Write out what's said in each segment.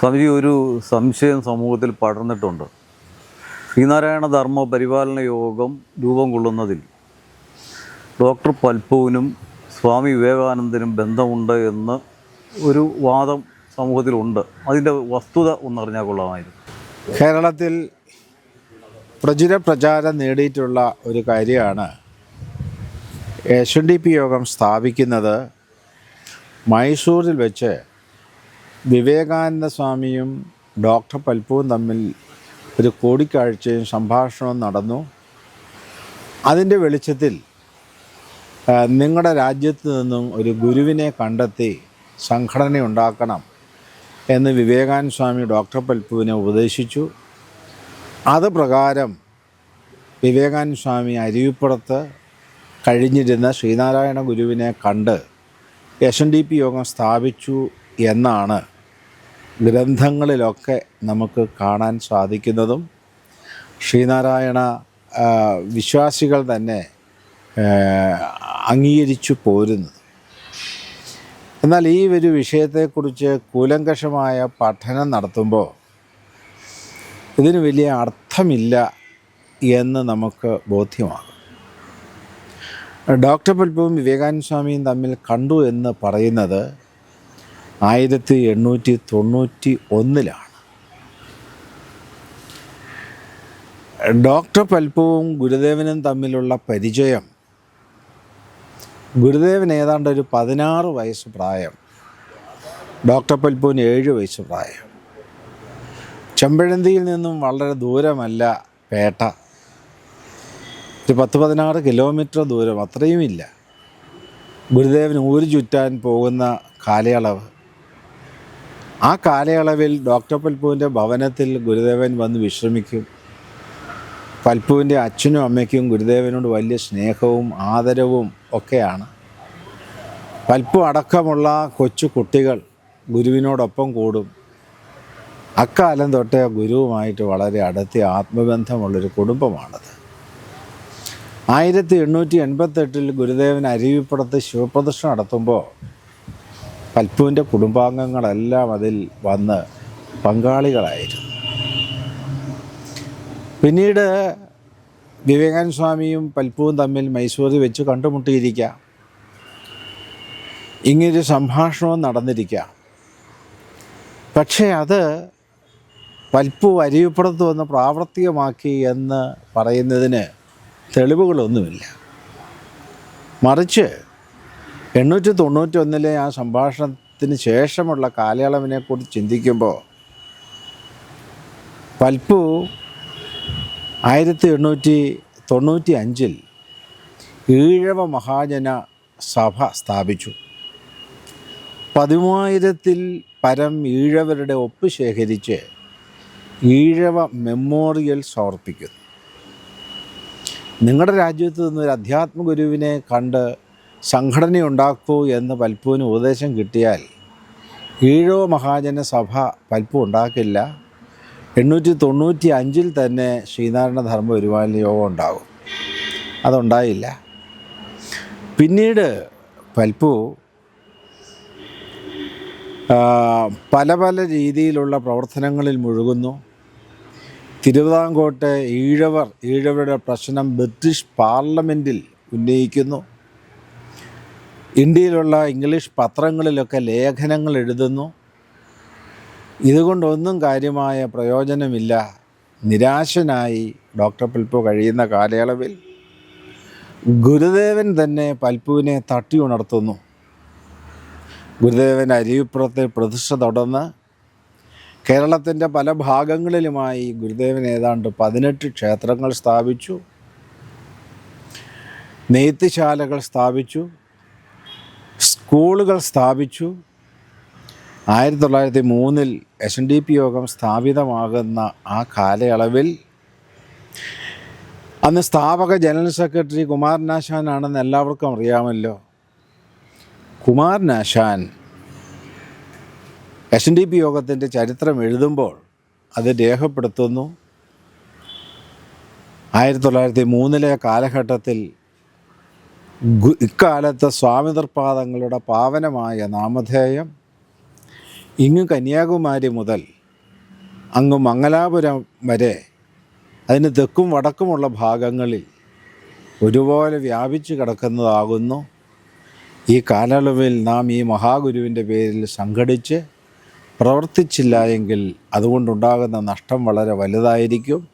സ്വാമിജി ഒരു സംശയം സമൂഹത്തിൽ പടർന്നിട്ടുണ്ട്. ശ്രീനാരായണ ധർമ്മ പരിപാലന യോഗം രൂപം കൊള്ളുന്നതിൽ ഡോക്ടർ പൽപ്പുവിനും സ്വാമി വിവേകാനന്ദനും ബന്ധമുണ്ട് എന്ന് ഒരു വാദം സമൂഹത്തിലുണ്ട്. അതിന്റെ വസ്തുത ഒന്നറിഞ്ഞാൽ കൊള്ളാമായിരുന്നു. കേരളത്തിൽ പ്രചുര പ്രചാരം നേടിയിട്ടുള്ള ഒരു കാര്യമാണ് എസ് എൻ ഡി പി യോഗം സ്ഥാപിക്കുന്നത് മൈസൂരിൽ വെച്ച് വിവേകാനന്ദ സ്വാമിയും ഡോക്ടർ പൽപ്പുവും തമ്മിൽ ഒരു കൂടിക്കാഴ്ചയും സംഭാഷണവും നടന്നു. അതിന്റെ വെളിച്ചത്തിൽ നിങ്ങളുടെ രാജ്യത്ത് നിന്നും ഒരു ഗുരുവിനെ കണ്ടെത്തി സംഘടന ഉണ്ടാക്കണം എന്ന് വിവേകാനന്ദ സ്വാമി ഡോക്ടർ പൽപ്പുവിനെ ഉപദേശിച്ചു. അത് പ്രകാരം വിവേകാനന്ദ സ്വാമി അരുവിപ്പുറത്ത് കഴിഞ്ഞിരുന്ന ശ്രീനാരായണ ഗുരുവിനെ കണ്ട് എസ് എൻ ഡി പി യോഗം സ്ഥാപിച്ചു എന്നാണ് ഗ്രന്ഥങ്ങളിലൊക്കെ നമുക്ക് കാണാൻ സാധിക്കുന്നതും ശ്രീനാരായണ വിശ്വാസികൾ തന്നെ അംഗീകരിച്ചു പോരുന്നത്. എന്നാൽ ഈ ഒരു വിഷയത്തെക്കുറിച്ച് കൂലങ്കഷമായ പഠനം നടത്തുമ്പോൾ ഇതിന് വലിയ അർത്ഥമില്ല എന്ന് നമുക്ക് ബോധ്യമാകും. ഡോക്ടർ പൽപ്പവും വിവേകാനന്ദ സ്വാമിയും തമ്മിൽ കണ്ടു എന്ന് പറയുന്നത് ആയിരത്തി എണ്ണൂറ്റി തൊണ്ണൂറ്റി ഒന്നിലാണ്. ഡോക്ടർ പൽപ്പവും ഗുരുദേവനും തമ്മിലുള്ള പരിചയം. ഗുരുദേവൻ ഏതാണ്ട് ഒരു പതിനാറ് വയസ്സ് പ്രായം. ഡോക്ടർ പൽപ്പുവിന് ഏഴ് വയസ്സ് പ്രായം. ചെമ്പഴന്തിയിൽ നിന്നും വളരെ ദൂരമല്ല പേട്ട. ഒരു പത്ത് പതിനാറ് കിലോമീറ്റർ ദൂരം അത്രയുമില്ല. ഗുരുദേവന് ഊര് ചുറ്റാൻ പോകുന്ന കാലയളവ്. ആ കാലയളവിൽ ഡോക്ടർ പൽപ്പുവിന്റെ ഭവനത്തിൽ ഗുരുദേവൻ വന്ന് വിശ്രമിക്കും. പൽപ്പുവിന്റെ അച്ഛനും അമ്മയ്ക്കും ഗുരുദേവനോട് വലിയ സ്നേഹവും ആദരവും ഒക്കെയാണ്. പൽപ്പു അടക്കമുള്ള കൊച്ചു കുട്ടികൾ ഗുരുവിനോടൊപ്പം കൂടും. അക്കാലം തൊട്ടേ ഗുരുവുമായിട്ട് വളരെ അടുത്ത ആത്മബന്ധമുള്ളൊരു കുടുംബമാണത്. ആയിരത്തി എണ്ണൂറ്റി എൺപത്തെട്ടിൽ ഗുരുദേവൻ അരുവിപ്പുറത്ത് ശിവപ്രദർശനം നടത്തുമ്പോൾ പൽപ്പുവിന്റെ കുടുംബാംഗങ്ങളെല്ലാം അതിൽ വന്ന് പങ്കാളികളായിരുന്നു. പിന്നീട് വിവേകാനന്ദ സ്വാമിയും പൽപ്പുവും തമ്മിൽ മൈസൂരിൽ വെച്ച് കണ്ടുമുട്ടിയിരിക്കാം. ഇങ്ങനൊരു സംഭാഷണവും നടന്നിരിക്കാം. പക്ഷേ അത് പൽപ്പു അരിയപ്പുറത്ത് വന്ന് പ്രാവർത്തികമാക്കി എന്ന് പറയുന്നതിന് തെളിവുകളൊന്നുമില്ല. മറിച്ച് എണ്ണൂറ്റി തൊണ്ണൂറ്റി ഒന്നിലെ ആ സംഭാഷണത്തിന് ശേഷമുള്ള കാലയളവിനെ കാലയളവിനെക്കുറിച്ച് ചിന്തിക്കുമ്പോൾ പൽപ്പു ആയിരത്തി എണ്ണൂറ്റി തൊണ്ണൂറ്റി അഞ്ചിൽ ഈഴവ മഹാജന സഭ സ്ഥാപിച്ചു. പതിമൂവായിരത്തിൽ പരം ഈഴവരുടെ ഒപ്പ് ശേഖരിച്ച് ഈഴവ മെമ്മോറിയൽ സമർപ്പിക്കുന്നു. നിങ്ങളുടെ രാജ്യത്ത് നിന്ന് ഒരു അധ്യാത്മ ഗുരുവിനെ കണ്ട് സംഘടന ഉണ്ടാക്കൂ എന്ന് പൽപ്പുവിന് ഉപദേശം കിട്ടിയാൽ ഈഴോ മഹാജന സഭ പൽപ്പു ഉണ്ടാക്കില്ല. എണ്ണൂറ്റി തൊണ്ണൂറ്റി അഞ്ചിൽ തന്നെ ശ്രീനാരായണ ധർമ്മ പരിപാലന യോഗം ഉണ്ടാകും. അതുണ്ടായില്ല. പിന്നീട് പൽപ്പു പല പല രീതിയിലുള്ള പ്രവർത്തനങ്ങളിൽ മുഴുകുന്നു. തിരുവിതാംകോട്ടെ ഈഴവർ ഈഴവരുടെ പ്രശ്നം ബ്രിട്ടീഷ് പാർലമെന്റിൽ ഉന്നയിക്കുന്നു. ഇന്ത്യയിലുള്ള ഇംഗ്ലീഷ് പത്രങ്ങളിലൊക്കെ ലേഖനങ്ങൾ എഴുതുന്നു. ഇതുകൊണ്ടൊന്നും കാര്യമായ പ്രയോജനമില്ല. നിരാശനായി ഡോക്ടർ പൽപ്പു കഴിയുന്ന കാലയളവിൽ ഗുരുദേവൻ തന്നെ പൽപ്പുവിനെ തട്ടി ഉണർത്തുന്നു. ഗുരുദേവൻ അരിവിപ്പുറത്തെ പ്രതിഷ്ഠ തുടർന്ന് കേരളത്തിന്റെ പല ഭാഗങ്ങളിലുമായി ഗുരുദേവൻ ഏതാണ്ട് പതിനെട്ട് ക്ഷേത്രങ്ങൾ സ്ഥാപിച്ചു. നെയ്ത്തുശാലകൾ സ്ഥാപിച്ചു. സ്കൂളുകൾ സ്ഥാപിച്ചു. ആയിരത്തി തൊള്ളായിരത്തി മൂന്നിൽ എസ് എൻ ഡി പി യോഗം സ്ഥാപിതമാകുന്ന ആ കാലയളവിൽ അന്ന് സ്ഥാപക ജനറൽ സെക്രട്ടറി കുമാരനാശാനാണെന്ന് എല്ലാവർക്കും അറിയാമല്ലോ. Kumaranasan S N D P യോഗത്തിന്റെ ചരിത്രം എഴുതുമ്പോൾ അത് രേഖപ്പെടുത്തുന്നു. ആയിരത്തി തൊള്ളായിരത്തി മൂന്നിലെ കാലഘട്ടത്തിൽ ഇക്കാലത്ത് സ്വാമിതൃപാദങ്ങളുടെ പാവനമായ നാമധേയം ഇങ്ങ് കന്യാകുമാരി മുതൽ അങ്ങ് മംഗലാപുരം വരെ അതിന് തെക്കും വടക്കുമുള്ള ഭാഗങ്ങളിൽ ഒരുപോലെ വ്യാപിച്ചു കിടക്കുന്നതാകുന്നു. ഈ കാലയളവിൽ നാം ഈ മഹാഗുരുവിന്റെ പേരിൽ സംഘടിച്ച് പ്രവർത്തിച്ചില്ല എങ്കിൽ അതുകൊണ്ടുണ്ടാകുന്ന നഷ്ടം വളരെ വലുതായിരിക്കും.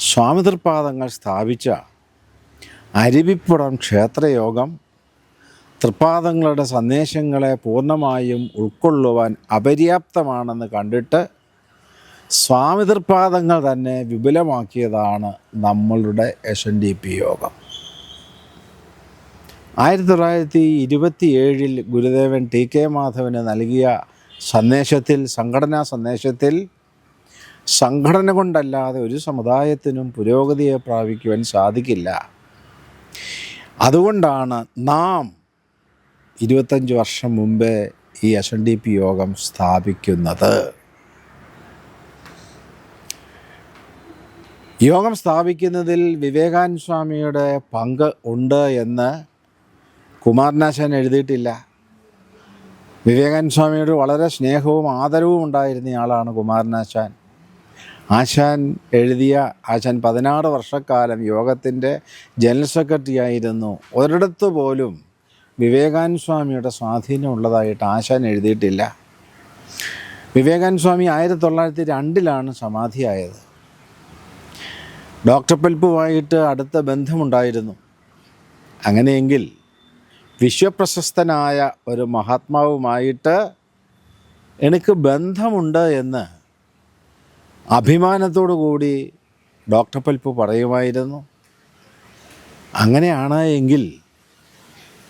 സ്വാമിതൃപാദങ്ങൾ സ്ഥാപിച്ച അരുവിപ്പുറം ക്ഷേത്രയോഗം തൃപ്പാദങ്ങളുടെ സന്ദേശങ്ങളെ പൂർണമായും ഉൾക്കൊള്ളുവാൻ അപര്യാപ്തമാണെന്ന് കണ്ടിട്ട് സ്വാമി തൃപ്പാദങ്ങൾ തന്നെ വിപുലമാക്കിയതാണ് നമ്മളുടെ എസ് എൻ ഡി പി യോഗം. ആയിരത്തി തൊള്ളായിരത്തി ഇരുപത്തി ഏഴിൽ ഗുരുദേവൻ ടി കെ മാധവന് നൽകിയ സന്ദേശത്തിൽ സംഘടനാ സന്ദേശത്തിൽ സംഘടന കൊണ്ടല്ലാതെ ഒരു സമുദായത്തിനും പുരോഗതിയെ പ്രാപിക്കുവാൻ സാധിക്കില്ല. അതുകൊണ്ടാണ് നാം ഇരുപത്തഞ്ച് വർഷം മുമ്പേ ഈ എസ് എൻ ഡി പി യോഗം സ്ഥാപിക്കുന്നത്. യോഗം സ്ഥാപിക്കുന്നതിൽ വിവേകാനന്ദ സ്വാമിയുടെ പങ്ക് ഉണ്ട് എന്ന് കുമാരനാശൻ എഴുതിയിട്ടില്ല. വിവേകാനന്ദ സ്വാമിയോട് വളരെ സ്നേഹവും ആദരവും ഉണ്ടായിരുന്ന ആളാണ് കുമാരനാശാൻ. ആശാൻ എഴുതിയ ആശാൻ പതിനാറ് വർഷക്കാലം യോഗത്തിന്റെ ജനറൽ സെക്രട്ടറി ആയിരുന്നു ഒരിടത്ത് പോലും വിവേകാനന്ദ സ്വാമിയുടെ സ്വാധീനം ഉള്ളതായിട്ട് ആശാൻ എഴുതിയിട്ടില്ല. വിവേകാനന്ദ സ്വാമി ആയിരത്തി തൊള്ളായിരത്തി രണ്ടിലാണ് സമാധിയായത്. ഡോക്ടർ പൽപ്പുമായിട്ട് അടുത്ത ബന്ധമുണ്ടായിരുന്നു. അങ്ങനെയെങ്കിൽ വിശ്വപ്രശസ്തനായ ഒരു മഹാത്മാവുമായിട്ട് എനിക്ക് ബന്ധമുണ്ട് എന്ന് അഭിമാനത്തോടു കൂടി ഡോക്ടർ പൽപ്പ് പറയുമായിരുന്നു അങ്ങനെയാണ് എങ്കിൽ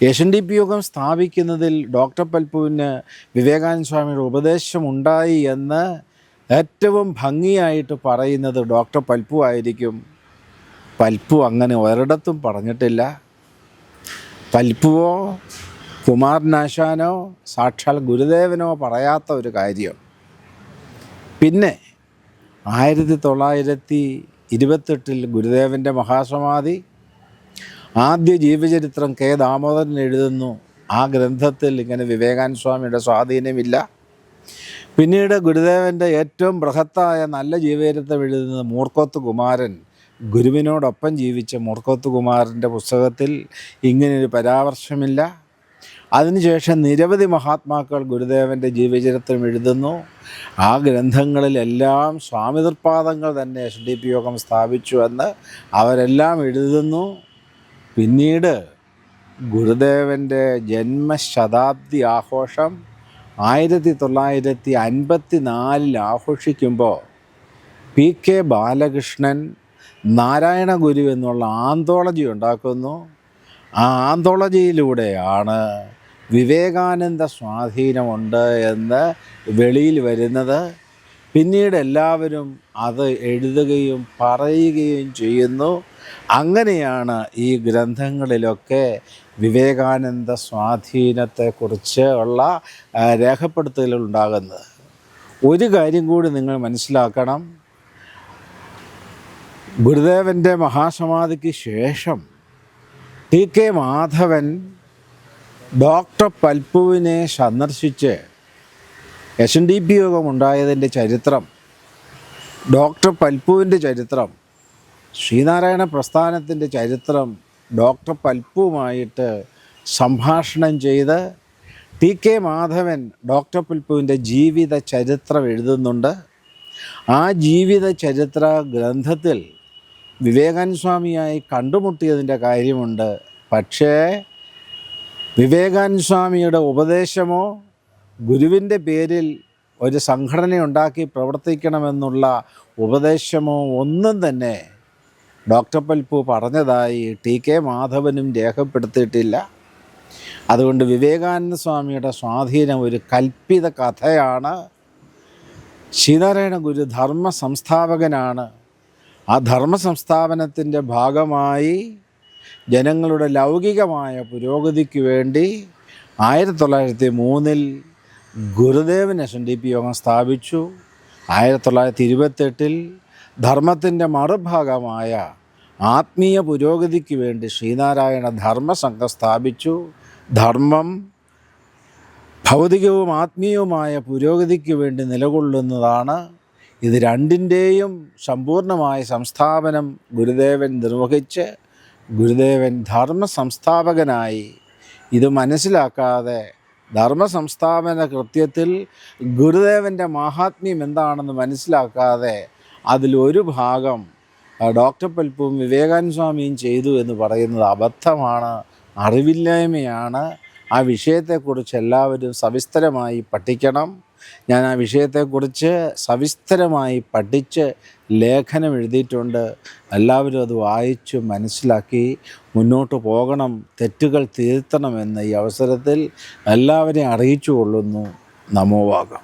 എൻ ഡി പി യോഗം സ്ഥാപിക്കുന്നതിൽ ഡോക്ടർ പൽപ്പുവിന് വിവേകാനന്ദ സ്വാമിയുടെ ഉപദേശമുണ്ടായി എന്ന് ഏറ്റവും ഭംഗിയായിട്ട് പറയുന്നത് ഡോക്ടർ പൽപ്പു ആയിരിക്കും. പൽപ്പു അങ്ങനെ ഒരിടത്തും പറഞ്ഞിട്ടില്ല. പൽപ്പുവോ കുമാരനാശാനോ സാക്ഷാൽ ഗുരുദേവനോ പറയാത്ത ഒരു കാര്യം. പിന്നെ ആയിരത്തി തൊള്ളായിരത്തി ഇരുപത്തെട്ടിൽ ഗുരുദേവന്റെ മഹാസമാധി. ആദ്യ ജീവചരിത്രം കെ ദാമോദരൻ എഴുതുന്നു. ആ ഗ്രന്ഥത്തിൽ ഇങ്ങനെ വിവേകാനന്ദ സ്വാമിയുടെ സ്വാധീനമില്ല. പിന്നീട് ഗുരുദേവന്റെ ഏറ്റവും ബൃഹത്തായ നല്ല ജീവചരിത്രം എഴുതുന്നത് മൂർക്കോത്ത് കുമാരൻ. ഗുരുവിനോടൊപ്പം ജീവിച്ച മൂർക്കോത്ത് കുമാരന്റെ പുസ്തകത്തിൽ ഇങ്ങനെയൊരു പരാമർശമില്ല. അതിനുശേഷം നിരവധി മഹാത്മാക്കൾ ഗുരുദേവന്റെ ജീവചരിത്രം എഴുതുന്നു. ആ ഗ്രന്ഥങ്ങളിലെല്ലാം സ്വാമിതൃപാദങ്ങൾ തന്നെ എസ് ഡി പി യോഗം സ്ഥാപിച്ചു എന്ന് അവരെല്ലാം എഴുതുന്നു. പിന്നീട് ഗുരുദേവന്റെ ജന്മശതാബ്ദി ആഘോഷം ആയിരത്തി തൊള്ളായിരത്തി അൻപത്തി നാലിൽ ആഘോഷിക്കുമ്പോൾ പി കെ ബാലകൃഷ്ണൻ നാരായണ ഗുരു എന്നുള്ള ആന്തോളജി ഉണ്ടാക്കുന്നു. ആ ആന്തോളജിയിലൂടെയാണ് വിവേകാനന്ദ സ്വാധീനമുണ്ട് എന്ന് വെളിയിൽ വരുന്നത് പിന്നീട് എല്ലാവരും അത് എഴുതുകയും പറയുകയും ചെയ്യുന്നു. അങ്ങനെയാണ് ഈ ഗ്രന്ഥങ്ങളിലൊക്കെ വിവേകാനന്ദ സ്വാധീനത്തെക്കുറിച്ച് ഉള്ള രേഖപ്പെടുത്തലുകൾ ഉണ്ടാകുന്നത്. ഒരു കാര്യം കൂടി നിങ്ങൾ മനസ്സിലാക്കണം. ഗുരുദേവന്റെ മഹാസമാധിക്ക് ശേഷം ടി കെ മാധവൻ ഡോക്ടർ പൽപ്പുവിനെ സന്ദർശിച്ച് എസ് എൻ ഡി പി യോഗം ഉണ്ടായതിന്റെ ചരിത്രം ഡോക്ടർ പൽപ്പുവിന്റെ ചരിത്രം ശ്രീനാരായണ പ്രസ്ഥാനത്തിന്റെ ചരിത്രം ഡോക്ടർ പൽപ്പുവുമായിട്ട് സംഭാഷണം ചെയ്ത് ടി കെ മാധവൻ ഡോക്ടർ പൽപ്പുവിന്റെ ജീവിത ചരിത്രം എഴുതുന്നുണ്ട്. ആ ജീവിത ചരിത്ര ഗ്രന്ഥത്തിൽ വിവേകാനന്ദ സ്വാമിയായി കണ്ടുമുട്ടിയതിന്റെ കാര്യമുണ്ട്. പക്ഷേ വിവേകാനന്ദ സ്വാമിയുടെ ഉപദേശമോ ഗുരുവിന്റെ പേരിൽ ഒരു സംഘടന ഉണ്ടാക്കി പ്രവർത്തിക്കണമെന്നുള്ള ഉപദേശമോ ഒന്നും തന്നെ ഡോക്ടർ പൽപ്പു പറഞ്ഞതായി ടി കെ മാധവനും രേഖപ്പെടുത്തിയിട്ടില്ല. അതുകൊണ്ട് വിവേകാനന്ദ സ്വാമിയുടെ സ്വാധീനം ഒരു കൽപ്പിത കഥയാണ്. ശ്രീനാരായണ ഗുരു ധർമ്മ സംസ്ഥാപകനാണ് ആ ധർമ്മ സംസ്ഥാപനത്തിന്റെ ഭാഗമായി ജനങ്ങളുടെ ലൗകികമായ പുരോഗതിക്ക് വേണ്ടി ആയിരത്തി തൊള്ളായിരത്തി മൂന്നിൽ Gurudevan S N D P യോഗം സ്ഥാപിച്ചു. ആയിരത്തി തൊള്ളായിരത്തി ഇരുപത്തെട്ടിൽ ധർമ്മത്തിന്റെ മറുഭാഗമായ ആത്മീയ പുരോഗതിക്ക് വേണ്ടി ശ്രീനാരായണ ധർമ്മസംഘം സ്ഥാപിച്ചു. ധർമ്മം ഭൗതികവും ആത്മീയവുമായ പുരോഗതിക്ക് വേണ്ടി നിലകൊള്ളുന്നതാണ്. ഇത് രണ്ടിന്റെയും സമ്പൂർണമായ സംസ്ഥാപനം ഗുരുദേവൻ നിർവഹിച്ച് ഗുരുദേവൻ ധർമ്മ സംസ്ഥാപകനായി ഇത് മനസ്സിലാക്കാതെ ധർമ്മ സംസ്ഥാപന കൃത്യത്തിൽ ഗുരുദേവന്റെ മാഹാത്മ്യം എന്താണെന്ന് മനസ്സിലാക്കാതെ അതിലൊരു ഭാഗം ഡോക്ടർ പൽപ്പും വിവേകാനന്ദ സ്വാമിയും ചെയ്തു എന്ന് പറയുന്നത് അബദ്ധമാണ് അറിവില്ലായ്മയാണ്. ആ വിഷയത്തെക്കുറിച്ച് എല്ലാവരും സവിസ്തരമായി പഠിക്കണം. ഞാൻ ആ വിഷയത്തെക്കുറിച്ച് സവിസ്തരമായി പഠിച്ച് ലേഖനം എഴുതിയിട്ടുണ്ട്. എല്ലാവരും അത് വായിച്ച് മനസ്സിലാക്കി മുന്നോട്ട് പോകണം തെറ്റുകൾ തിരുത്തണമെന്ന് ഈ അവസരത്തിൽ എല്ലാവരെയും അറിയിച്ചു കൊള്ളുന്നു നമോവാകം